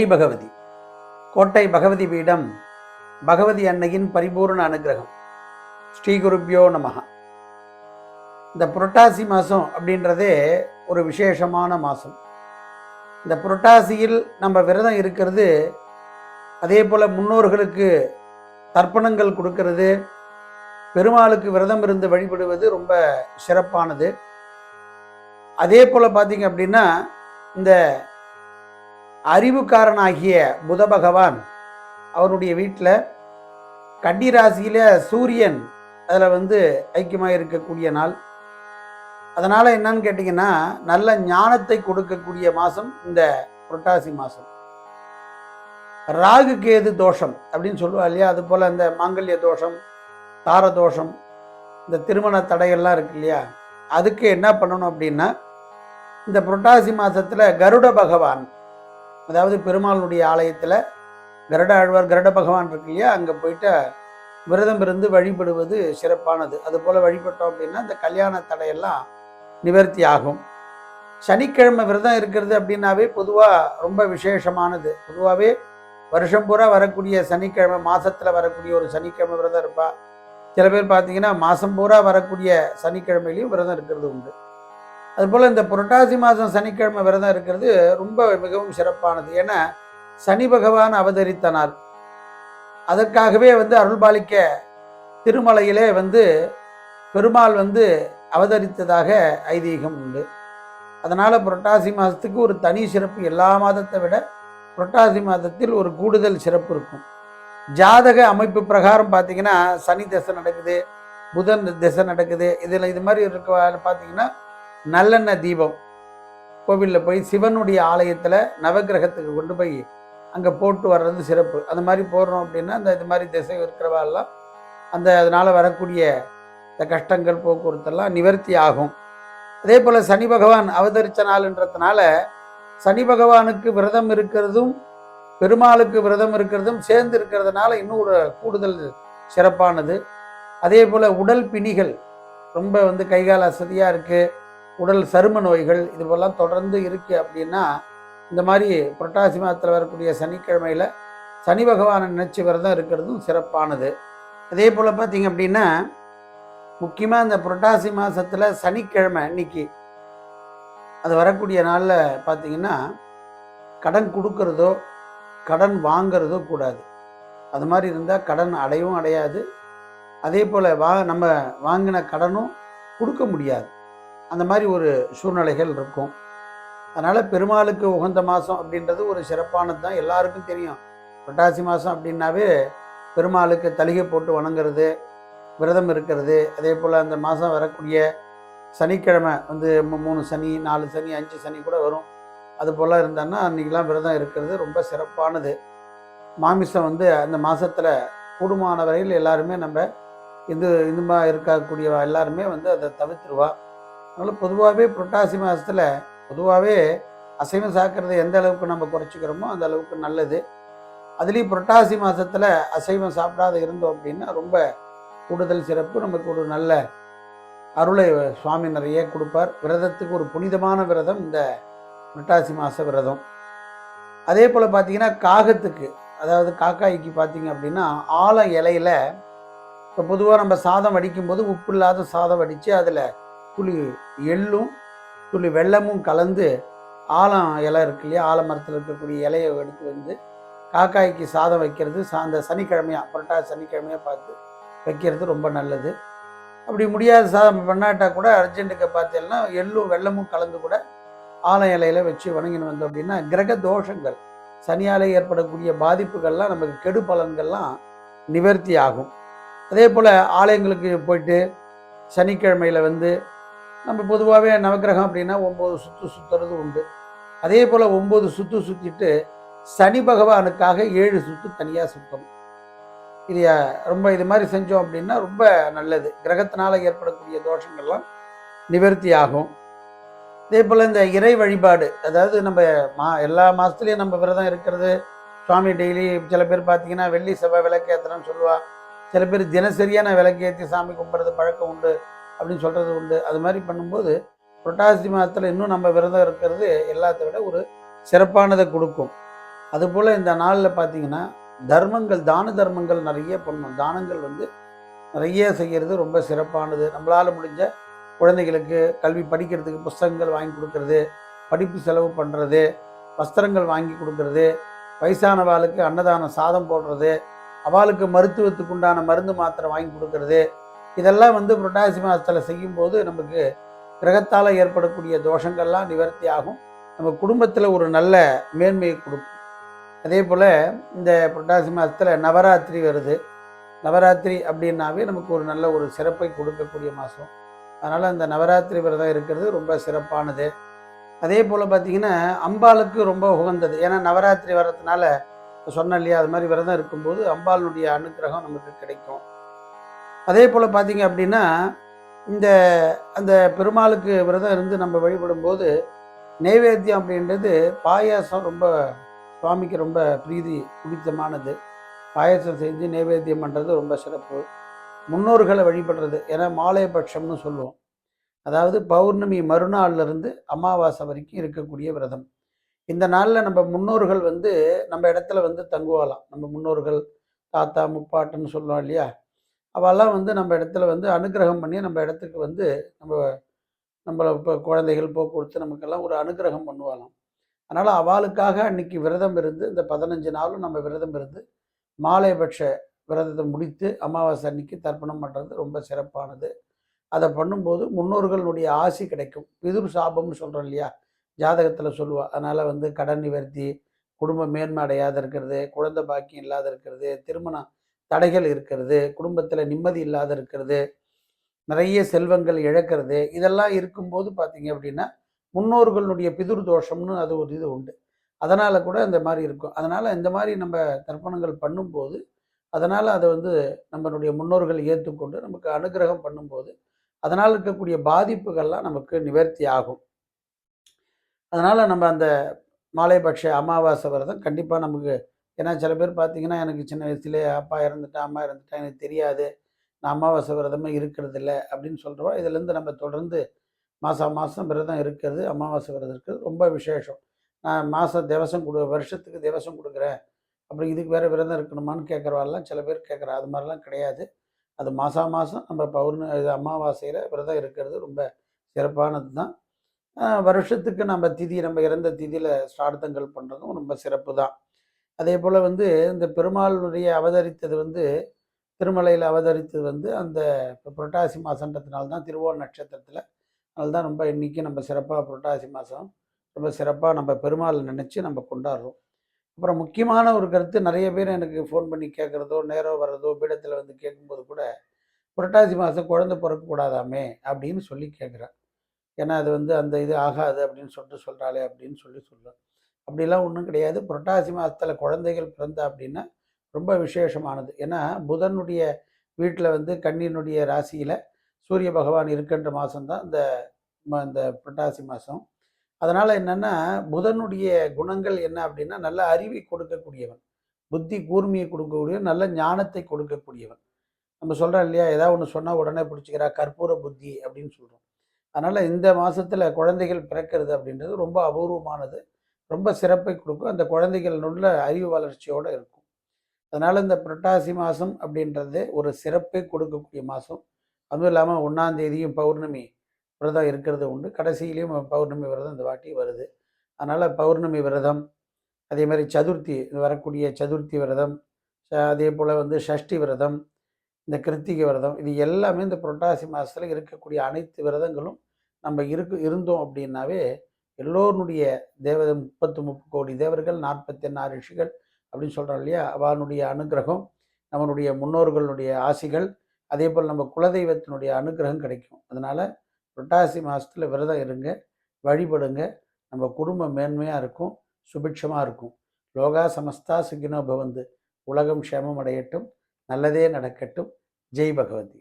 ஜெய் பகவதி கோட்டை பகவதி பீடம் பகவதி அன்னையின் பரிபூர்ண அனுகிரகம். ஸ்ரீ குருப்பியோ இந்த புரட்டாசி மாதம் அப்படின்றதே ஒரு விசேஷமான மாதம் இந்த புரட்டாசியில் நம்ம விரதம் இருக்கிறது அதே போல் முன்னோர்களுக்கு தர்ப்பணங்கள் கொடுக்கறது பெருமாளுக்கு விரதம் இருந்து வழிபடுவது ரொம்ப சிறப்பானது. அதே போல் பார்த்தீங்க அப்படின்னா இந்த அறிவுக்காரனாகிய புத பகவான் அவருடைய வீட்டில் கன்னி சூரியன் அதில் வந்து ஐக்கியமாக இருக்கக்கூடிய நாள். அதனால் என்னன்னு கேட்டிங்கன்னா நல்ல ஞானத்தை கொடுக்கக்கூடிய மாதம் இந்த புரட்டாசி மாதம் ராகு கேது தோஷம் அப்படின்னு சொல்லுவா இல்லையா? அது போல் இந்த மாங்கல்ய தோஷம் தார தோஷம் இந்த திருமண தடையெல்லாம் இருக்கு இல்லையா? அதுக்கு என்ன பண்ணணும் அப்படின்னா இந்த புரட்டாசி மாதத்தில் கருட பகவான் அதாவது பெருமாளுடைய ஆலயத்தில் கருட ஆழ்வார் கருட பகவான் இருக்கு இல்லையா? அங்கே போயிட்டு விரதம் இருந்து வழிபடுவது சிறப்பானது. அதுபோல் வழிபட்டோம் அப்படின்னா இந்த கல்யாண தடையெல்லாம் நிவர்த்தி ஆகும். சனிக்கிழமை விரதம் இருக்கிறது அப்படின்னாவே பொதுவாக ரொம்ப விசேஷமானது. பொதுவாகவே வருஷம் பூரா வரக்கூடிய சனிக்கிழமை மாதத்தில் வரக்கூடிய ஒரு சனிக்கிழமை விரதம் இருப்பா. சில பேர் பார்த்தீங்கன்னா மாதம் பூரா வரக்கூடிய சனிக்கிழமையிலையும் விரதம் இருக்கிறது உண்டு. அதுபோல் இந்த புரட்டாசி மாதம் சனிக்கிழமை விரதம் இருக்கிறது ரொம்ப மிகவும் சிறப்பானது. ஏன்னா சனி பகவான் அவதரித்த நாள். அதற்காகவே வந்து அருள்பாலிக்க திருமலையிலே வந்து பெருமாள் வந்து அவதரித்ததாக ஐதீகம் உண்டு. அதனால் புரட்டாசி மாதத்துக்கு ஒரு தனி சிறப்பு எல்லா மாதத்தை விட புரட்டாசி மாதத்தில் ஒரு கூடுதல் சிறப்பு இருக்கும். ஜாதக அமைப்பு பிரகாரம் பார்த்தீங்கன்னா சனி திசை நடக்குது புதன் திசை நடக்குது இதில் இது மாதிரி இருக்க பார்த்தீங்கன்னா நல்லெண்ணெய் தீபம். கோவிலில் போய் சிவனுடைய ஆலயத்தில் நவக்கிரகத்துக்கு கொண்டு போய் அங்கே போட்டு வர்றது சிறப்பு. அந்த மாதிரி போடுறோம் அப்படின்னா அந்த இது மாதிரி திசை இருக்கிறவாள்லாம் அந்த அதனால் வரக்கூடிய இந்த கஷ்டங்கள் போக்குவரத்தெல்லாம் நிவர்த்தி ஆகும். அதே போல் சனி பகவான் அவதரித்த நாள்ன்றதுனால சனி பகவானுக்கு விரதம் இருக்கிறதும் பெருமாளுக்கு விரதம் இருக்கிறதும் சேர்ந்து இருக்கிறதுனால இன்னும் ஒரு கூடுதல் சிறப்பானது. அதே போல் உடல் பிணிகள் ரொம்ப வந்து கைகால் அசதியாக இருக்குது உடல் சரும நோய்கள் இதுபோலாம் தொடர்ந்து இருக்குது அப்படின்னா இந்த மாதிரி புரட்டாசி மாதத்தில் வரக்கூடிய சனிக்கிழமையில் சனி பகவானை நினச்சி விரதம் இருக்கிறதும் சிறப்பானது. அதே போல் பார்த்தீங்க அப்படின்னா முக்கியமாக இந்த புரட்டாசி மாதத்தில் சனிக்கிழமை இன்னைக்கு அது வரக்கூடிய நாளில் பார்த்தீங்கன்னா கடன் கொடுக்கறதோ கடன் வாங்கிறதோ கூடாது. அது மாதிரி இருந்தால் கடன் அடையவும் அடையாது. அதே போல் வா நம்ம வாங்கின கடனும் கொடுக்க முடியாது. அந்த மாதிரி ஒரு சூழ்நிலைகள் இருக்கும். அதனால் பெருமாளுக்கு உகந்த மாதம் அப்படின்றது ஒரு சிறப்பானது தான். எல்லாருக்கும் தெரியும். புரட்டாசி மாதம் அப்படின்னாவே பெருமாளுக்கு தலிகை போட்டு வணங்குறது விரதம் இருக்கிறது. அதே போல் அந்த மாதம் வரக்கூடிய சனிக்கிழமை வந்து மூணு சனி நாலு சனி அஞ்சு சனி கூட வரும். அது போல் இருந்தான்னா அன்றைக்கெலாம் விரதம் இருக்கிறது ரொம்ப சிறப்பானது. மாமிசம் வந்து அந்த மாதத்தில் கூடுமான வரையில் எல்லாருமே நம்ம இது இதுமா இருக்கக்கூடிய எல்லாருமே வந்து அதை தவிர்த்துருவா. அதனால் பொதுவாகவே புரட்டாசி மாதத்தில் பொதுவாகவே அசைவம் சாப்பிட்றத எந்த அளவுக்கு நம்ம குறைச்சிக்கிறோமோ அந்த அளவுக்கு நல்லது. அதுலேயும் புரட்டாசி மாதத்தில் அசைவம் சாப்பிடாத இருந்தோம் அப்படின்னா ரொம்ப கூடுதல் சிறப்பு நமக்கு ஒரு நல்ல அருளை சுவாமி நிறைய கொடுப்பார். விரதத்துக்கு ஒரு புனிதமான விரதம் இந்த புரட்டாசி மாத விரதம். அதே போல் பார்த்தீங்கன்னா காகத்துக்கு அதாவது காக்காய்க்கு பார்த்தீங்க அப்படின்னா ஆல இலையில இப்போ பொதுவாக நம்ம சாதம் வடிக்கும்போது உப்பு இல்லாத சாதம் வடித்து அதில் துளி எள்ளும் துளி வெள்ளமும் கலந்து ஆலம் இலை இருக்கு இல்லையா? ஆலமரத்தில் இருக்கக்கூடிய இலையை எடுத்து வந்து காக்காய்க்கு சாதம் வைக்கிறது. சா- அந்த சனிக்கிழமையா புரட்டாசி சனிக்கிழமையாக பார்த்து வைக்கிறது ரொம்ப நல்லது. அப்படி முடியாத சாதம் பண்ணாட்டா கூட அர்ஜென்ட்டுக்கு பார்த்தீங்கன்னா எள்ளும் வெள்ளமும் கலந்து கூட ஆலம் இலையில வச்சு வணங்கின்னு வந்தோம் அப்படின்னா கிரக தோஷங்கள். சனியால் ஏற்படக்கூடிய பாதிப்புகள்லாம் நமக்கு கெடு பலன்கள்லாம் நிவர்த்தி ஆகும். அதே போல் ஆலயங்களுக்கு போயிட்டு சனிக்கிழமையில் வந்து நம்ம பொதுவாகவே நவக்கிரகம் அப்படின்னா ஒம்பது சுற்று சுற்றுறது உண்டு. அதே போல் ஒம்பது சுற்று சுற்றிட்டு சனி பகவானுக்காக ஏழு சுற்று தனியாக சுத்தம் இது ரொம்ப இது மாதிரி செஞ்சோம் அப்படின்னா ரொம்ப நல்லது. கிரகத்தினால் ஏற்படக்கூடிய தோஷங்கள்லாம் நிவர்த்தி ஆகும். இதே போல் இந்த இறை வழிபாடு அதாவது நம்ம மா எல்லா மாதத்துலேயும் நம்ம விரதம் இருக்கிறது. சுவாமி டெய்லி சில பேர் பார்த்தீங்கன்னா வெள்ளி செவ்வாய் விளக்கேற்றுறேன்னு சொல்லுவாள் சில பேர் தினசரியான விளக்கேற்றி சாமி கும்பிட்றது பழக்கம் உண்டு. அப்படின்னு சொல்கிறது உண்டு. அது மாதிரி பண்ணும்போது புரட்டாசி மாதத்தில் இன்னும் நம்ம விரதம் இருக்கிறது எல்லாத்தை விட ஒரு சிறப்பானதை கொடுக்கும். அதுபோல் இந்த நாளில் பார்த்தீங்கன்னா தர்மங்கள் தான தர்மங்கள் நிறைய பண்ணணும். தானங்கள் வந்து நிறைய செய்கிறது ரொம்ப சிறப்பானது. நம்மளால் முடிஞ்ச குழந்தைகளுக்கு கல்வி படிக்கிறதுக்கு புஸ்தகங்கள் வாங்கி கொடுக்கறது படிப்பு செலவு பண்ணுறது வஸ்திரங்கள் வாங்கி கொடுக்கறது வயசானவாளுக்கு அன்னதானம் சாதம் போடுறது அவளுக்கு மருத்துவத்துக்கு உண்டான மருந்து மாத்திரை வாங்கி கொடுக்கறது இதெல்லாம் வந்து புரட்டாசி மாதத்தில் செய்யும்போது நமக்கு கிரகத்தால் ஏற்படக்கூடிய தோஷங்கள்லாம் நிவர்த்தி ஆகும். நம்ம குடும்பத்தில் ஒரு நல்ல மேன்மையை கொடுக்கும். அதே போல் இந்த புரட்டாசி மாதத்தில் நவராத்திரி வருது. நவராத்திரி அப்படின்னாவே நமக்கு ஒரு நல்ல ஒரு சிறப்பை கொடுக்கக்கூடிய மாதம் அதனால் அந்த நவராத்திரி விரதம் இருக்கிறது ரொம்ப சிறப்பானது. அதே போல் பார்த்திங்கன்னா அம்பாளுக்கு ரொம்ப உகந்தது. ஏன்னா நவராத்திரி வரதுனால சொன்ன இல்லையா அது மாதிரி விரதம் இருக்கும்போது அம்பாளுடைய அனுக்கிரகம் நமக்கு கிடைக்கும். அதே போல் பார்த்தீங்க அப்படின்னா இந்த அந்த பெருமாளுக்கு விரதம் இருந்து நம்ம வழிபடும்போது நைவேத்தியம் அப்படின்றது பாயாசம் ரொம்ப சுவாமிக்கு ரொம்ப பிரீதி பிடித்தமானது பாயாசம் செஞ்சு நைவேத்தியம் பண்ணுறது ரொம்ப சிறப்பு. முன்னோர்களை வழிபடுறது ஏன்னா மாலையபட்சம்னு சொல்லுவோம். அதாவது பௌர்ணமி மறுநாள்லேருந்து அமாவாசை வரைக்கும் இருக்கக்கூடிய விரதம். இந்த நாளில் நம்ம முன்னோர்கள் வந்து நம்ம இடத்துல வந்து தங்குவாலாம் நம்ம முன்னோர்கள் தாத்தா முப்பாட்டுன்னு சொல்லுவோம் இல்லையா? அவெல்லாம் வந்து நம்ம இடத்துல வந்து அனுகிரகம் பண்ணி நம்ம இடத்துக்கு வந்து நம்ம நம்மளை இப்போ குழந்தைகள் போக்குவரத்து நமக்கெல்லாம் ஒரு அனுகிரகம் பண்ணுவாங்க அதனால் அவளுக்காக அன்னைக்கு விரதம் இருந்து இந்த பதினஞ்சு நாளும் நம்ம விரதம் இருந்து மாலைபட்ச விரதத்தை முடித்து அமாவாசை அன்னைக்கு தர்ப்பணம் பண்ணுறது ரொம்ப சிறப்பானது. அதை பண்ணும்போது முன்னோர்களுடைய ஆசி கிடைக்கும். பிதுர் சாபம்னு சொல்கிறோம் இல்லையா? ஜாதகத்தில் சொல்லுவாள் அதனால் வந்து கடன் நிவர்த்தி குடும்ப மேன்மை அடையாத இருக்கிறது குழந்தை பாக்கியம் இல்லாத இருக்கிறது திருமணம் தடைகள் இருக்கிறது குடும்பத்தில் நிம்மதி இல்லாத இருக்கிறது நிறைய செல்வங்கள் இழக்கிறது இதெல்லாம் இருக்கும்போது பார்த்தீங்க அப்படின்னா முன்னோர்களுடைய பிதுர் தோஷம்னு அது ஒரு இது உண்டு. அதனால் கூட இந்த மாதிரி இருக்கும். அதனால் இந்த மாதிரி நம்ம தர்ப்பணங்கள் பண்ணும்போது அதனால் அதை வந்து நம்மளுடைய முன்னோர்கள் ஏற்றுக்கொண்டு நமக்கு அனுகிரகம் பண்ணும்போது அதனால் இருக்கக்கூடிய பாதிப்புகள்லாம் நமக்கு நிவர்த்தி ஆகும். அதனால் நம்ம அந்த மாலைபட்ச அமாவாசை விரதம் கண்டிப்பாக நமக்கு ஏன்னா சில பேர் பார்த்தீங்கன்னா எனக்கு சின்ன வயசுலேயே அப்பா இறந்துட்டா அம்மா இறந்துட்டா எனக்கு தெரியாது. நான் அமாவாசை விரதமே இருக்கிறது இல்லை அப்படின்னு சொல்கிறோம் இதுலேருந்து நம்ம தொடர்ந்து மாதம் மாதம் விரதம் இருக்கிறது அமாவாசை விரதம் இருக்கிறது. ரொம்ப விசேஷம். நான் மாதம் திவசம் கொடு வருஷத்துக்கு திவசம் கொடுக்குறேன். அப்புறம் இதுக்கு வேறு விரதம் இருக்கணுமான்னு கேட்குறவாள்லாம் சில பேர் கேட்குறா அது மாதிரிலாம் கிடையாது. அது மாதம் மாதம் நம்ம பௌர்ண இது அமாவாசையில் விரதம் இருக்கிறது ரொம்ப சிறப்பானது தான். வருஷத்துக்கு நம்ம திதி நம்ம இறந்த திதியில் ஸ்ரார்த்தங்கள் பண்ணுறதும் ரொம்ப சிறப்பு தான். அதே போல் வந்து இந்த பெருமாளுடைய அவதரித்தது வந்து திருமலையில் அவதரித்தது வந்து அந்த இப்போ புரட்டாசி மாதன்றதுனால தான் திருவோண நட்சத்திரத்தில் அதனால தான் ரொம்ப இன்றைக்கி நம்ம சிறப்பாக புரட்டாசி மாதம் ரொம்ப சிறப்பாக நம்ம பெருமாள் நினச்சி நம்ம கொண்டாடுறோம். அப்புறம் முக்கியமான ஒரு கருத்து நிறைய பேர் எனக்கு ஃபோன் பண்ணி கேட்குறதோ நேரம் வர்றதோ பீடத்தில் வந்து கேட்கும்போது கூட புரட்டாசி மாதம் குழந்தை பிறக்கக்கூடாதாமே அப்படின்னு சொல்லி கேட்குறேன் ஏன்னா அது வந்து அந்த இது ஆகாது அப்படின்னு சொல்லிட்டு சொல்கிறாளே அப்படின்னு சொல்லி சொல்லுவேன் அப்படிலாம் ஒன்றும் கிடையாது. புரட்டாசி மாதத்தில் குழந்தைகள் பிறந்தா அப்படின்னா ரொம்ப விசேஷமானது. ஏன்னா புதனுடைய வீட்டில் வந்து கண்ணினுடைய ராசியில் சூரிய பகவான் இருக்கின்ற மாதம்தான் இந்த இந்த புரட்டாசி மாதம் அதனால் என்னென்னா புதனுடைய குணங்கள் என்ன அப்படின்னா நல்ல அறிவை கொடுக்கக்கூடியவன். புத்தி கூர்மையை கொடுக்கக்கூடியவன் நல்ல ஞானத்தை கொடுக்கக்கூடியவன். நம்ம சொல்கிறோம் இல்லையா? ஏதாவது ஒன்று சொன்னால் உடனே பிடிச்சிக்கிறா கற்பூர புத்தி அப்படின்னு சொல்கிறோம் அதனால் இந்த மாதத்தில் குழந்தைகள் பிறக்கிறது அப்படின்றது ரொம்ப அபூர்வமானது. ரொம்ப சிறப்பை கொடுக்கும். அந்த குழந்தைகள் நல்ல அறிவு வளர்ச்சியோடு இருக்கும். அதனால் இந்த புரட்டாசி மாதம் அப்படின்றது ஒரு சிறப்பை கொடுக்கக்கூடிய மாதம் அதுவும் இல்லாமல் ஒன்றாந்தேதியும் பௌர்ணமி விரதம் இருக்கிறது உண்டு. கடைசியிலையும் பௌர்ணமி விரதம் இந்த வாட்டி வருது. அதனால் பௌர்ணமி விரதம் அதே மாதிரி சதுர்த்தி வரக்கூடிய சதுர்த்தி விரதம் அதே போல் வந்து ஷஷ்டி விரதம் இந்த கிருத்திகை விரதம் இது எல்லாமே இந்த புரட்டாசி மாதத்தில் இருக்கக்கூடிய அனைத்து விரதங்களும் நம்ம இருக்கு இருந்தோம் அப்படின்னாவே எல்லோருடைய தேவதை முப்பத்து முப்பது கோடி தேவர்கள் நாற்பத்தி எண்ணாறு ரிஷிகள் அப்படின்னு சொல்கிறோம் இல்லையா? அவனுடைய அனுகிரகம் நம்மளுடைய முன்னோர்களுடைய ஆசிகள் அதே போல் நம்ம குலதெய்வத்தினுடைய அனுகிரகம் கிடைக்கும். அதனால் புரட்டாசி மாதத்தில் விரதம் இருங்க வழிபடுங்க. நம்ம குடும்பம் மேன்மையாக இருக்கும் சுபிட்சமாக இருக்கும். லோகா சமஸ்தா சுகினோ பவந்து. உலகம் க்ஷேமம் அடையட்டும் நல்லதே நடக்கட்டும். ஜெய் பகவதி.